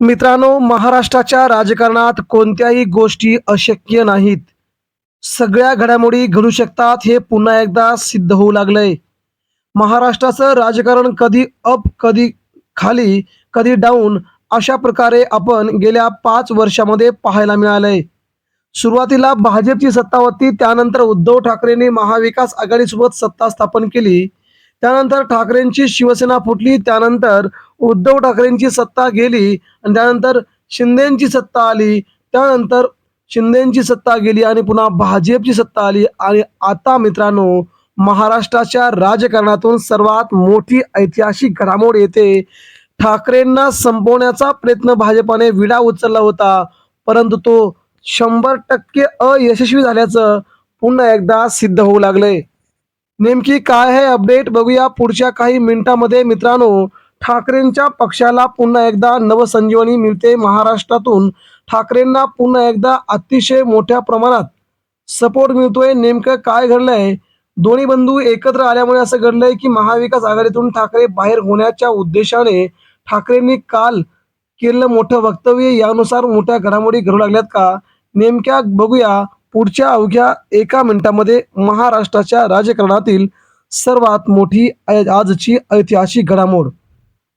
मित्रांनो महाराष्ट्राच्या राजकारणात कोणत्याही गोष्टी अशक्य नाहीत. सगळ्या घडामोडी घडू शकतात हे पुन्हा एकदा सिद्ध होऊ लागलंय. महाराष्ट्राचं राजकारण कधी अप कधी खाली कधी डाऊन अशा प्रकारे आपण गेल्या पाच वर्षामध्ये पाहायला मिळालंय. सुरुवातीला भाजपची सत्ता होती त्यानंतर उद्धव ठाकरेंनी महाविकास आघाडीसोबत सत्ता स्थापन केली. त्यानंतर ठाकरेंची शिवसेना फुटली त्यानंतर उद्धव ठाकरेंची सत्ता गेली आणि त्यानंतर शिंदेची सत्ता आली. त्यानंतर शिंदेची सत्ता गेली आणि पुन्हा भाजपची सत्ता आली. आणि आता मित्रांनो महाराष्ट्राच्या राजकारणातून सर्वात मोठी ऐतिहासिक घडामोड येते ठाकरेंना संपवण्याचा प्रयत्न भाजपाने विडा उचलला होता. परंतु तो शंभर टक्के अयशस्वी झाल्याचं पुन्हा एकदा सिद्ध होऊ लागले नेमकी काय आहे अपडेट बघूया पुढच्या काही मिनिटांमध्ये. मित्रांनो ठाकरेंच्या पक्षाला पुन्हा एकदा नवसंजीवनी मिळते महाराष्ट्रातून. ठाकरेंना पुन्हा एकदा अतिशय मोठ्या प्रमाणात सपोर्ट मिळतोय. नेमकं काय घडलंय? दोन्ही बंधू एकत्र आल्यामुळे असं घडलंय की महाविकास आघाडीतून ठाकरे बाहेर होण्याच्या उद्देशाने ठाकरेंनी काल केलेलं मोठं वक्तव्य यानुसार मोठ्या घडामोडी घडू लागल्यात का? नेमक्या बघूया. पुढच्या अवघ्या एका मिनिटामध्ये महाराष्ट्राच्या राजकारणातील सर्वात मोठी आय- आजची ऐतिहासिक घडामोड.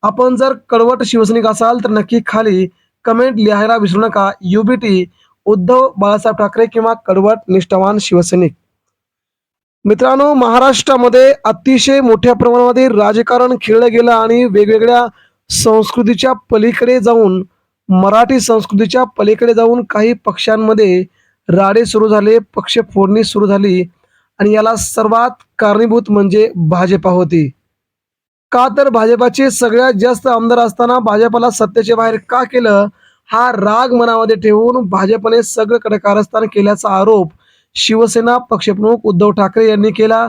आपण जर कडवट शिवसैनिक असाल तर नक्की खाली कमेंट लिहायला विसरू नका. युबीटी उद्धव बाळासाहेब ठाकरे किंवा कडवट निष्ठावान शिवसैनिक. मित्रांनो महाराष्ट्रामध्ये अतिशय मोठ्या प्रमाणामध्ये राजकारण खेळलं गेलं आणि वेगवेगळ्या संस्कृतीच्या पलीकडे जाऊन मराठी संस्कृतीच्या पलीकडे जाऊन काही पक्षांमध्ये राडे सुरू झाले पक्ष फोडणी सुरू झाली आणि याला सर्वात कारणीभूत म्हणजे भाजपा होती. का तर भाजपाचे सगळ्यात जास्त आमदार असताना भाजपाला सत्तेच्या बाहेर का केलं? हा राग मनामध्ये ठेवून भाजपने सगळीकडे कारस्थान केल्याचा आरोप शिवसेना पक्षप्रमुख उद्धव ठाकरे यांनी केला.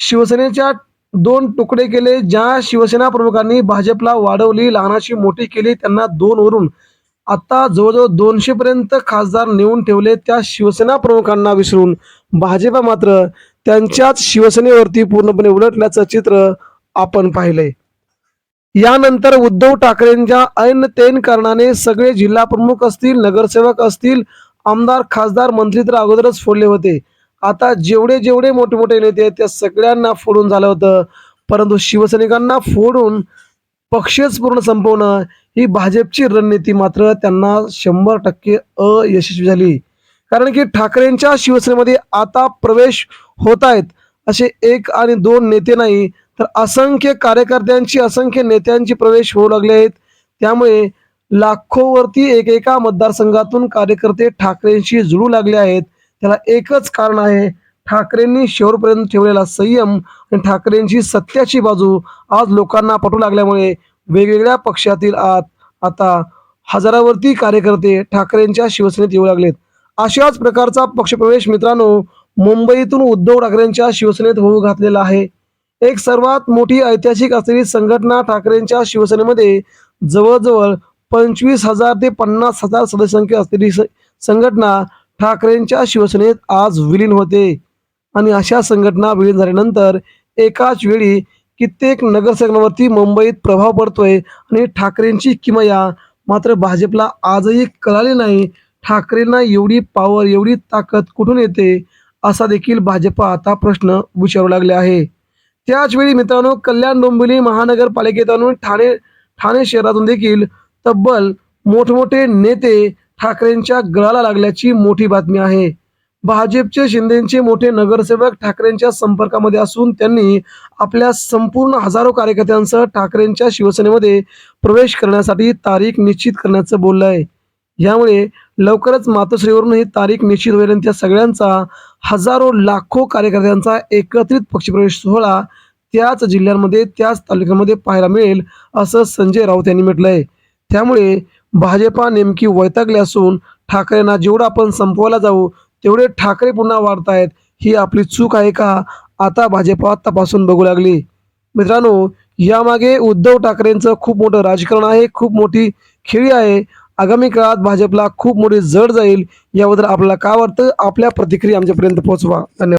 शिवसेनेच्या दोन तुकडे केले ज्या शिवसेना प्रमुखांनी भाजपला वाढवली लहानाची मोठी केली त्यांना दोन वरून आता जवळजवळ दोनशे पर्यंत खासदार नेऊन ठेवले त्या शिवसेना प्रमुखांना विसरून. भाजपा मात्र त्यांच्याच शिवसेनेवरती पूर्णपणे उलटल्याचं चित्र आपण पाहिलंय. यानंतर उद्धव ठाकरेंच्या ऐन तेन कारणाने सगळे जिल्हा प्रमुख असतील नगरसेवक असतील आमदार खासदार मंत्री तर अगोदरच फोडले होते. आता जेवढे जेवढे मोठे मोठे नेते आहेत त्या सगळ्यांना फोडून झालं होतं. परंतु शिवसैनिकांना फोडून पक्षच पूर्ण संपवणं ही भाजपची रणनीती मात्र त्यांना शंभर टक्के अयशस्वी झाली. कारण की ठाकरेंच्या शिवसेनेमध्ये आता प्रवेश होत आहेत असे एक आणि दोन नेते नाही तर असंख्य कार्यकर्त्यांची असंख्य नेत्यांची प्रवेश होऊ लागले आहेत. त्यामुळे लाखोवरती एकेका मतदारसंघातून कार्यकर्ते ठाकरेंशी जुळू लागले आहेत. त्याला एकच कारण आहे ठाकरेंनी शेवटपर्यंत ठेवलेला संयम आणि ठाकरेंची सत्याची बाजू आज लोकांना पटू लागल्यामुळे वेगवेगळ्या पक्षातील आत आता हजारावरती कार्यकर्ते ठाकरेंच्या शिवसेनेत येऊ लागलेत. अशाच प्रकारचा पक्षप्रवेश मित्रांनो मुंबईतून उद्धव ठाकरेंच्या शिवसेनेत होऊ घातलेला आहे. एक सर्वात मोठी ऐतिहासिक असलेली संघटना ठाकरेंच्या शिवसेनेमध्ये जवळजवळ पंचवीस हजार ते पन्नास हजार सदस्यांची असलेली स- संघटना ठाकरेंच्या शिवसेनेत आज विलीन होते. आणि अशा संघटना विलीन झाल्यानंतर एकाच वेळी कित्येक नगरसेवकांवरती मुंबईत प्रभाव पडतोय आणि ठाकरेंची किमया. मात्र भाजपला आजही कळाली नाही ठाकरेंना एवढी पॉवर एवढी ताकद कुठून येते असा देखील भाजप आता प्रश्न विचारू लागले आहे. त्याचवेळी मित्रांनो कल्याण डोंबिवली महानगरपालिकेतून ठाणे ठाणे शहरातून देखील तब्बल मोठमोठे नेते ठाकरेंच्या गळाला लागल्याची मोठी बातमी आहे. भाजपचे शिंदेचे मोठे नगरसेवक ठाकरेंच्या संपर्कामध्ये असून त्यांनी आपल्या संपूर्ण हजारो कार्यकर्त्यांसह ठाकरेंच्या शिवसेनेमध्ये प्रवेश करण्यासाठी तारीख निश्चित करण्याचं बोललं आहे. यामुळे लवकरच मातोश्रीवरून ही तारीख निश्चित होईल आणि त्या सगळ्यांचा हजारो लाखो कार्यकर्त्यांचा एकत्रित पक्षप्रवेश सोहळा त्याच जिल्ह्यांमध्ये त्याच तालुक्यामध्ये पाहायला मिळेल असं संजय राऊत यांनी म्हटलं आहे. त्यामुळे भाजपा नेमकी वैतागली असून ठाकरेंना जेवढं आपण संपवायला जाऊ तेवढे ठाकरे पुन्हा वाढतायत. ही आपली चूक आहे का? आता भाजपा तपासून बघू लागली. मित्रांनो यामागे उद्धव ठाकरेंचं खूप मोठं राजकारण आहे खूप मोठी खेळी आहे. आगामी काळात भाजपला खूप मोठी जड जाईल. याबद्दल आपल्याला काय वाटतं? आपल्या प्रतिक्रिया आमच्यापर्यंत पोहोचवा. धन्यवाद.